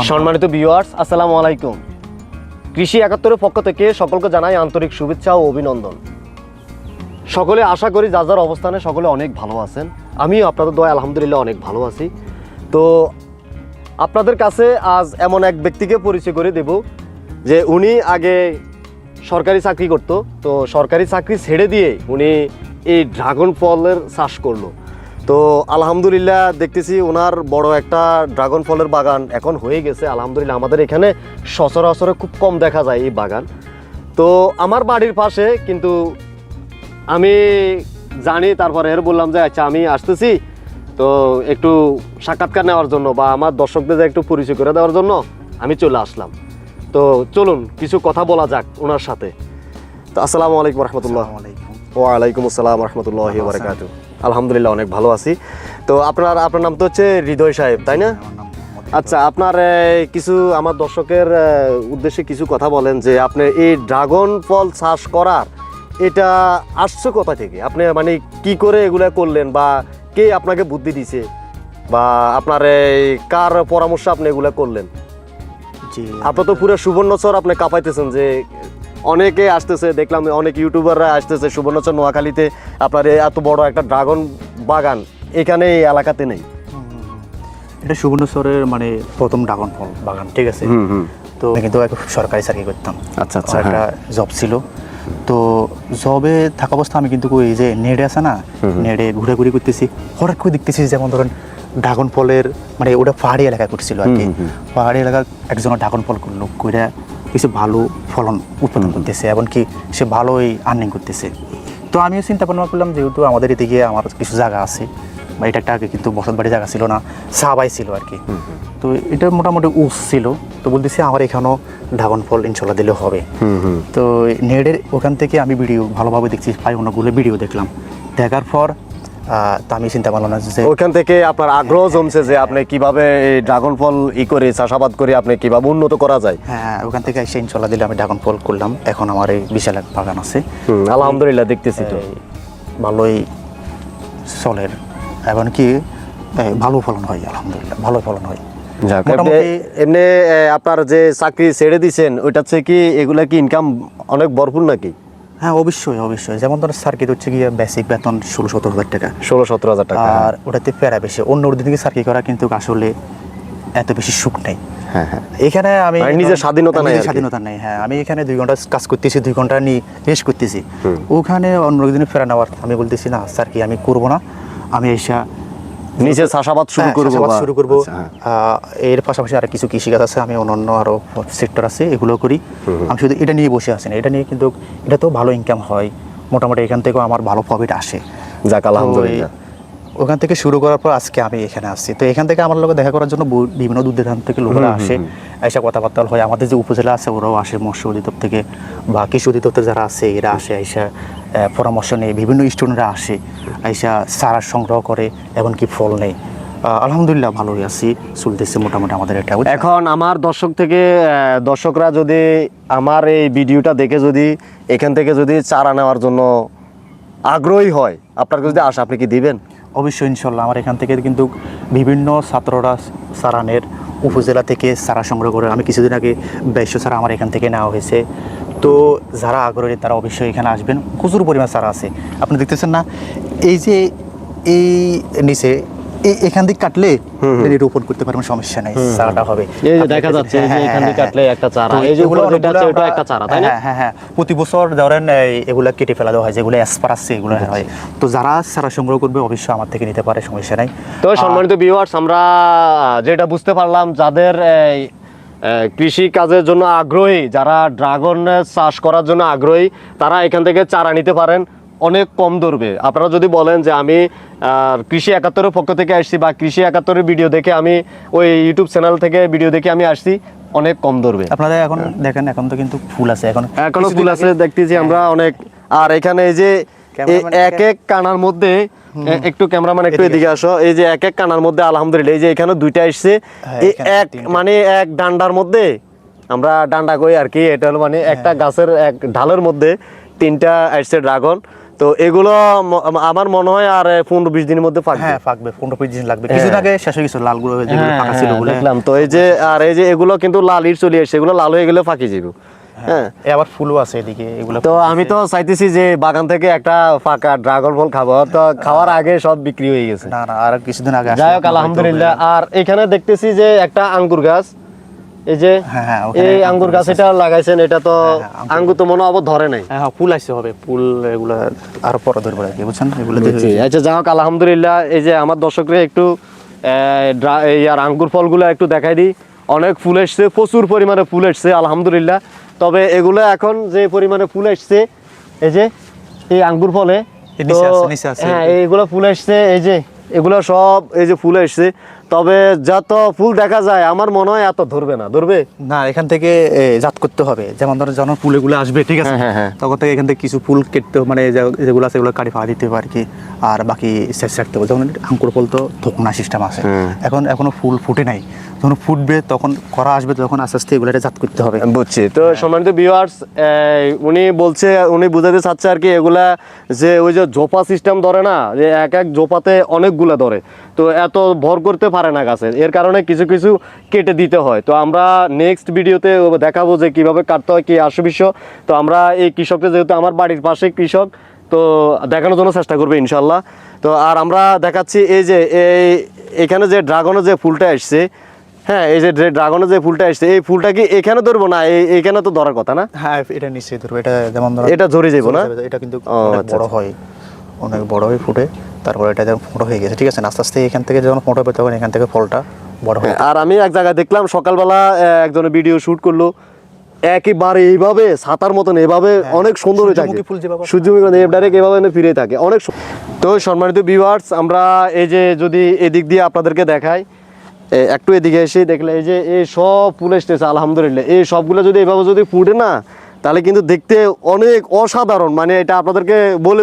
সম্মানিত ভিউয়ার্স আসসালামু আলাইকুম। কৃষি একাত্তরের পক্ষ থেকে সকলকে জানাই আন্তরিক শুভেচ্ছা ও অভিনন্দন। সকলে আশা করি যার যার অবস্থানে সকলে অনেক ভালো আছেন। আমিও আপনাদের দয় আলহামদুলিল্লাহ অনেক ভালো আছি। তো আপনাদের কাছে আজ এমন এক ব্যক্তিকে পরিচয় করে দেব যে উনি আগে সরকারি চাকরি করত। তো সরকারি চাকরি ছেড়ে দিয়ে উনি এই ড্রাগন ফলের চাষ করল। তো আলহামদুলিল্লাহ দেখতেছি ওনার বড় একটা ড্রাগন ফলের বাগান এখন হয়ে গেছে আলহামদুলিল্লাহ। আমাদের এখানে সচরাচরে খুব কম দেখা যায় এই বাগান। তো আমার বাড়ির পাশে কিন্তু আমি জানি তারপরে এর বললাম যে আচ্ছা আমি আসতেছি। তো একটু সাক্ষাৎকার নেওয়ার জন্য বা আমার দর্শকদের একটু পরিচয় করে দেওয়ার জন্য আমি চলে আসলাম। তো চলুন কিছু কথা বলা যাক ওনার সাথে। তো আসসালামু আলাইকুম রহমতুল্লাহ। ওয়ালাইকুম আসসালাম রহমতুল্লাহ? বারকাত আলহামদুলিল্লাহ অনেক ভালো আছি। তো আপনার আপনার নাম তো হচ্ছে হৃদয় সাহেব তাই না? আচ্ছা আপনার কিছু আমার দর্শকের উদ্দেশ্যে কিছু কথা বলেন যে আপনি এই ড্রাগন ফল চাষ করার এটা আসছে কোথা থেকে? আপনি মানে কি করে এগুলা করলেন বা কে আপনাকে বুদ্ধি দিছে? বা আপনার এই কার পরামর্শ আপনি এগুলা করলেন? জি আপনার তো পুরো সুবর্ণচর আপনি কাঁপাইতেছেন যে অনেকে আসতেছে দেখলাম অনেক ইউটিউবাররা আসতেছে সুবর্ণচর নোয়াখালীতে। আপনার এত বড় একটা ড্রাগন বাগান এখানে এই এলাকাতে নেই। এটা সুবর্ণচরের মানে প্রথম ড্রাগন ফল বাগান ঠিক আছে? তো কিন্তু সরকারি চাকরি করতাম। আচ্ছা আচ্ছা একটা জব ছিল। তো জবে থাকা অবস্থা আমি কিন্তু এই যে নেড়ে আছে না নেড়ে ঘুরাঘুরি করতেছি। হঠাৎ করে দেখতেছি যেমন ধরেন ড্রাগন ফলের মানে ওটা পাহাড়ি এলাকায় করছিল আর কি। পাহাড়ি এলাকায় একজন ড্রাগন ফল করল করে কিছু ভালো ফলন উৎপাদন করতেছে এমনকি সে ভালোই আর্নিং করতেছে। তো আমিও চিন্তা ভাবনা করলাম যেহেতু আমাদের এদিকে আমার কিছু জায়গা আছে বা এটা একটা আগে কিন্তু বসত বাড়ি জায়গা ছিল না সাবাই ছিল আর কি। তো এটা মোটামুটি উস ছিল তো বলতেছি আমার এখানেও ড্রাগন ফল ইনশাল্লাহ দিলে হবে। তো নেটের ওখান থেকে আমি ভিডিও ভালোভাবে দেখছি প্রায় অনেকগুলো ভিডিও দেখলাম। দেখার পর তো আমি চিন্তা করলাম না যে ওইখান থেকে আপনার আগ্রহ জমছে যে আপনি কীভাবে এই ড্রাগন ফল ই করে চাষাবাদ করে আপনি কীভাবে উন্নত করা যায়? হ্যাঁ ওখান থেকে এসে ইনশাল্লাহ দিলে আমি ড্রাগন ফল করলাম। এখন আমার এই বিশাল এক বাগান আছে। আলহামদুলিল্লাহ দেখতেছি তো। ভালোই চলের এমনকি এই, ভালো ফলন হয় আলহামদুলিল্লাহ ভালো ফলন হয়। এমনি- এমনি আপনার যে চাকরি ছেড়ে দিছেন ওইটা হচ্ছে কি এগুলা কি ইনকাম অনেক ভরপুর নাকি? হ্যাঁ অবশ্যই অবশ্যই। যেমন ধরো সার্কিট হচ্ছে গিয়ে বেসিক বেতন ষোলো সতেরো হাজার টাকা। ষোলো সতেরো হাজার টাকা আর ওটাতে প্যারা বেশি। অন্য দিন থেকে সার্কি করা কিন্তু আসলে এত বেশি সুখ নেই। হ্যাঁ হ্যাঁ। এখানে আমি মানে নিজের স্বাধীনতা নাই। স্বাধীনতা নেই হ্যাঁ। আমি এখানে দুই ঘণ্টা কাজ করতেছি দুই ঘণ্টা নিয়ে রেস্ট করতেছি। ওখানে অন্য দিনে ফেরা নেওয়ার আমি বলতেছি না স্যার কি আমি করব না? আমি এসা নিজে চাষাবাদ শুরু হ্যাঁ, করব শুরু করব। আচ্ছা, হ্যাঁ। এর পাশাপাশি আর কিছু কৃষিকাজ আছে আমি অন্যান্য আরও সেক্টর আছে এগুলো করি। আমি শুধু এটা নিয়ে বসে আছি না এটা নিয়ে কিন্তু এটা তো ভালো ইনকাম হয়। মোটামুটি এখান থেকেও আমার ভালো প্রফিট আসে। যাক আলহামদুলিল্লাহ। ওখান থেকে শুরু করার পর আজকে আমি এখানে আসছি। তো এখান থেকে আমার লোক দেখা করার জন্য বিভিন্ন দূর দূরান্ত থেকে লোকেরা আসে। এসে কথাবার্তা হয়। আমাদের যে উপজেলা আছে ওরাও আসে মৎস্য অধিদপ্তর থেকে বা কৃষি অধিদপ্তর যারা আছে এরা আসে এসে পরামর্শ নেয় বিভিন্ন স্টুডেন্টরা আসে এসে সারা সংগ্রহ করে এমনকি ফল নেই আলহামদুলিল্লাহ ভালোই আছি চলতেছে মোটামুটি আমাদের এটা এখন আমার দর্শক থেকে দর্শকরা যদি আমার এই ভিডিওটা দেখে যদি এখান থেকে যদি চারা নেওয়ার জন্য আগ্রহী হয় আপনার যদি আসে আপনি কি দিবেন? অবশ্যই ইনশাল্লাহ। আমার এখান থেকে কিন্তু বিভিন্ন ছাত্ররা সারানের উপজেলা থেকে সারা সংগ্রহ করে। আমি কিছুদিন আগে বেশ চারা আমার এখান থেকে নেওয়া হয়েছে। তো যারা আগ্রহী তারা অবশ্যই এখানে আসবেন। প্রচুর পরিমাণ চারা আছে। আপনি দেখতেছেন না এই যে এই নিচে এখান থেকে কাটলে রোপণ করতে পারবেন সমস্যা নেই চারাটা হবে। এই যে দেখা যাচ্ছে, যে হ্যাঁ, এখান হ্যাঁ, কাটলে একটা চারা। এই যে আছে, একটা চারা, তাই না? হ্যাঁ, হ্যাঁ হ্যাঁ। প্রতি বছর ধরেন এগুলা কেটে ফেলা দেওয়া হয় যেগুলো অ্যাসপার আছে এগুলো হয়। তো যারা চারা সংগ্রহ করবে অবশ্যই আমার থেকে নিতে পারে সমস্যা নাই। তো সম্মানিত ভিউয়ার্স আমরা যেটা বুঝতে পারলাম যাদের কৃষি কাজের জন্য আগ্রহী যারা ড্রাগন চাষ করার জন্য আগ্রহী তারা এখান থেকে চারা নিতে পারেন। অনেক কম ধরবে আপনারা যদি বলেন যে আমি কৃষি একাত্তরের পক্ষ থেকে আসছি বা কৃষি একাত্তরের ভিডিও দেখে আমি ওই ইউটিউব চ্যানেল থেকে ভিডিও দেখে আমি আসছি অনেক কম ধরবে আপনাদের এখন দেখেন এখন তো কিন্তু ফুল আছে এখন এখনও ফুল আছে দেখতেছি আমরা অনেক। আর এখানে এই যে এক এক কানার মধ্যে একটু ক্যামেরাম্যান একটু এদিকে আসো। এই যে এক এক কানার মধ্যে আলহামদুলিল্লাহ এই যে এখানে দুইটা আসছে হ্যাঁ, এই এক মানে এক ডান্ডার মধ্যে আমরা ডান্ডা কই আর কি এটা হলো মানে হ্যাঁ। একটা গাছের এক ঢালের মধ্যে তিনটা আসছে ড্রাগন। তো এগুলো আমার মনে হয় আর পনেরো বিশ দিনের মধ্যে পাকবে হ্যাঁ পাকবে পনেরো পিস দিন লাগবে। কিছুদিন আগে শেষ হয়ে লালগুলো যেগুলো হ্যাঁ, ছিল হ্যাঁ, দেখলাম। তো এই যে আর এই যে এগুলো কিন্তু লাল ইট চলে এসে এগুলো লাল হয়ে গেলে ফাঁকি যাবে হ্যাঁ। আবার ফুলও আছে এদিকে এগুলো তো আমি তো চাইতেছি যে বাগান থেকে একটা ফাঁকা ড্রাগন ফল খাব। তো খাওয়ার আগে সব বিক্রি হয়ে গেছে। না না আর কিছুদিন আগে যাই হোক আলহামদুলিল্লাহ। আর এখানে দেখতেছি যে একটা আঙ্গুর গাছ। এই যে হ্যাঁ, হ্যাঁ, এই আঙ্গুর গাছ এটা লাগাইছেন এটা তো হ্যাঁ, হ্যাঁ, আঙ্গুর তো মনে আবার ধরে নাই। হ্যাঁ হ্যাঁ, ফুল আসছে হবে। ফুল এগুলো আরও পরে ধরবে আর কি বুঝছেন? এগুলো বুঝছি। আচ্ছা যাই হোক আলহামদুলিল্লাহ। এই যে আমার দর্শকরা একটু এই আর আঙ্গুর ফলগুলো একটু দেখাই দিই। অনেক ফুল এসছে প্রচুর পরিমাণে ফুল এসছে আলহামদুলিল্লাহ। তবে এগুলো এখন যে পরিমাণে ফুল আসছে এই যে এই আঙ্গুর ফলে। হ্যাঁ এইগুলো ফুল আসছে এই যে এগুলো সব এই যে ফুল এসছে। তবে যত ফুল দেখা যায় আমার মনে হয় এত ধরবে না। ধরবে? না এখান থেকে জাত করতে হবে। যেমন ধরো যখন ফুলেগুলো আসবে ঠিক আছে? হ্যাঁ, হ্যাঁ, হ্যাঁ। তখন থেকে এখান থেকে কিছু ফুল কেটতে মানে যেগুলো আছে এগুলো কাটি ফাড়া দিতে হবে আর কি আর বাকি শেষ রাখতে হবে। যেমন আঙ্কুর ফল তো থোকনা সিস্টেম আছে। এখন এখনও ফুল ফুটে নাই। যখন ফুটবে তখন করা আসবে তখন আস্তে আস্তে এগুলো জাত করতে হবে। বুঝছি। তো সম্মানিত ভিউয়ার্স উনি বলছে উনি বুঝাতে চাচ্ছে আর কি এগুলা যে ওই যে জোপা সিস্টেম ধরে না যে এক এক জোপাতে অনেকগুলা ধরে। তো এত ভর করতে পারে না গাছের এর কারণে কিছু কিছু কেটে দিতে হয়। তো আমরা নেক্সট ভিডিওতে দেখাবো যে কীভাবে কাটতে হয় কি আসে বিষয় তো আমরা এই কৃষকটা যেহেতু আমার বাড়ির পাশে কৃষক তো দেখানোর জন্য চেষ্টা করবে ইনশাল্লাহ তো আর আমরা দেখাচ্ছি এই যে এই এখানে যে ড্রাগনের যে ফুলটা এসছে হ্যাঁ এই যে ড্রাগনের যে ফুলটা এসছে এই ফুলটা কি এখানে ধরবো না? এখানে তো ধরার কথা না? হ্যাঁ এটা নিশ্চয়ই ধরবে। এটা যেমন এটা ঝরে যাব না? এটা কিন্তু আচ্ছা, বড় আচ্ছা। হয়। অনেক বড় হয়ে ফুটে তারপরে এটা যখন ফোটো হয়ে গেছে ঠিক আছে আস্তে আস্তে এখান থেকে যখন ফোটো হবে তখন এখান থেকে ফলটা বড় হয়ে আর আমি এক জায়গায় দেখলাম সকালবেলা আহ, একজনের ভিডিও শুট করল। একেবারে এইভাবে ছাতার মতন এভাবে অনেক সুন্দর হয়ে থাকে। সূর্যমুখী ডাইরেক্ট এভাবে ফিরে থাকে। অনেক তো সম্মানিত ভিউয়ার্স আমরা এই যে যদি এদিক দিয়ে আপনাদেরকে দেখাই একটু এদিকে এসে দেখলে এই যে এই সব ফুল এসতেছে আলহামদুলিল্লাহ। এই সবগুলো যদি এভাবে যদি ফুটে না তাহলে কিন্তু দেখতে অনেক অসাধারণ। মানে এটা আপনাদেরকে বলে